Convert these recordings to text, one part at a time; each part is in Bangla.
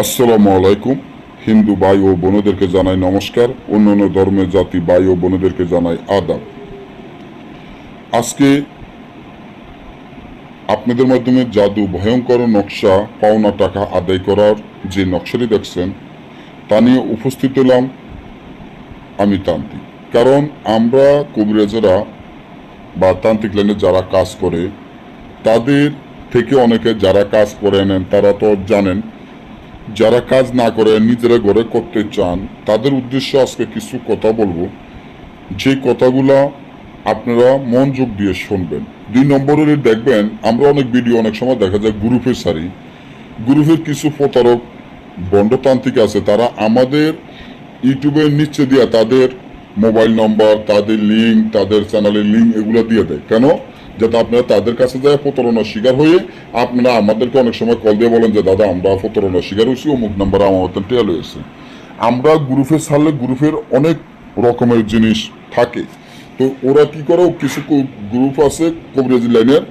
আসসালামু আলাইকুম। হিন্দু ভাই ও বোনদেরকে জানাই নমস্কার। অন্যান্য ধর্মের জাতি ভাই ও বোনদেরকে জানাই আদাব। আজকে আপনাদের মাধ্যমে জাদু ভয়ঙ্কর নকশা, পাওনা টাকা আদায় করার যে নকশাটি দেখছেন, তা নিয়ে উপস্থিত হলাম আমি তান্ত্রিক। কারণ আমরা কবিরাজেরা বা তান্ত্রিক লাইনে যারা কাজ করে, তাদের থেকে অনেকে যারা কাজ করে নেন, তারা তো জানেন যারা কাজ না করে নিজেরা ঘরে করতে চান, তাদের উদ্দেশ্যে আজকে কিছু কথা বলব। যে কথাগুলা আপনারা মনোযোগ দিয়ে শুনবেন। দুই নম্বরের দেখবেন, আমরা অনেক ভিডিও অনেক সময় দেখা যায় গ্রুপে সারি। গ্রুপের কিছু প্রতারক বন্ডতান্ত্রিক আছে, তারা আমাদের ইউটিউবের নিচে দিয়ে তাদের মোবাইল নম্বর, তাদের লিঙ্ক তাদের চ্যানেলের লিঙ্ক এগুলো দিয়ে দেয়। কেন? যাতে আপনারা তাদের কাছে যায় প্রতারণার শিকার হয়ে আপনারা আমাদেরকে অনেক সময় কল দিয়ে বলেন যে, দাদা, আমরা প্রতারণার শিকার হয়েছি, অমুক নাম্বার আমার টেয়াল হয়েছে আমরা গ্রুপে ছাড়লে গ্রুপের অনেক রকমের জিনিস থাকে। তো ওরা কি করে? কিছু গ্রুপ আছে কবিরাজি লাইনের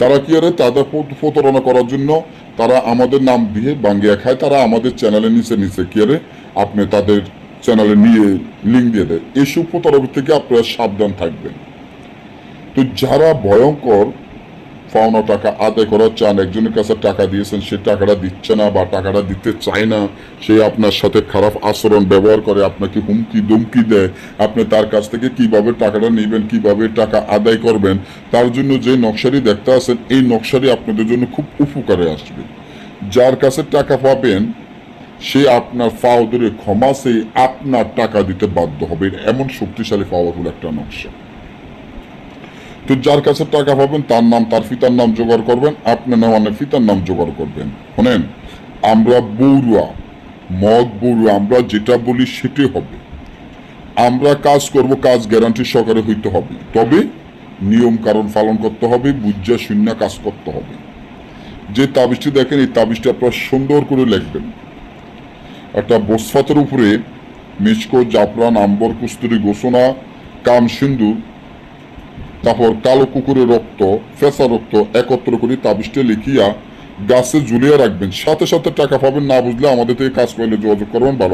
তারা কি করে? তাদের প্রতারণা করার জন্য তারা আমাদের নাম দিয়ে বাঙ্গিয়া খায়। তারা আমাদের চ্যানেলের নিচে নিচে কি করে? আপনি তাদের চ্যানেলে নিয়ে লিঙ্ক দিয়ে দেয়। এসব প্রতারণা থেকে আপনারা সাবধান থাকবেন। তো যারা ভয়ঙ্কর, পাওনা টাকা আদায় করার চান, একজনের কাছে টাকা দিয়েছেন, সে টাকাটা দিচ্ছে না বা টাকাটা দিতে চায় না, সে আপনার সাথে খারাপ আচরণ ব্যবহার করে, আপনাকে হুমকি দুমকি দেয়, আপনি তার কাছ থেকে কীভাবে টাকাটা নেবেন, কীভাবে টাকা আদায় করবেন, তার জন্য যে নকশারি দেখতে আছেন এই নকশারি আপনাদের জন্য খুব উপকারে আসবে। যার কাছে টাকা পাবেন, সে আপনার ফাও ধরে ক্ষমা সে আপনার টাকা দিতে বাধ্য হবে। এমন শক্তিশালী পাওয়ারফুল একটা নকশা। তো যার কাছে টাকা পাবেন, তার নাম, তার ফিতার নাম জোগাড় করবেন, আপনি নেওয়ানের ফিতার নাম জোগাড় করবেন। শোনেন, আমরা বড়ুয়া মগ বড়ুয়া, আমরা যেটা বলি সেটাই হবে। আমরা কাজ করব, কাজ গ্যারান্টি সহকারে হইতে হবে। তবে নিয়ম কারণ পালন করতে হবে, বুঝা শূন্য কাজ করতে হবে। যে তাবিজটি দেখেন, এই তাবিজটি আপনারা সুন্দর করে লিখবেন। একটা বসফাতের উপরে মিচকো, জাফরান, আম্বর, কুস্তুরি ঘোষণা কাম, সিন্দুর তারপর কালো কুকুরের রক্ত, ফেসা রক্ত একত্র করে তাবিজটা লিখিয়া গাছে ঝুলিয়ে রাখবেন। সাথে সাথে টাকা পাবেন না বুঝলে আমাদের থেকে কাজ করলে যোগাযোগ করবেন, ভালো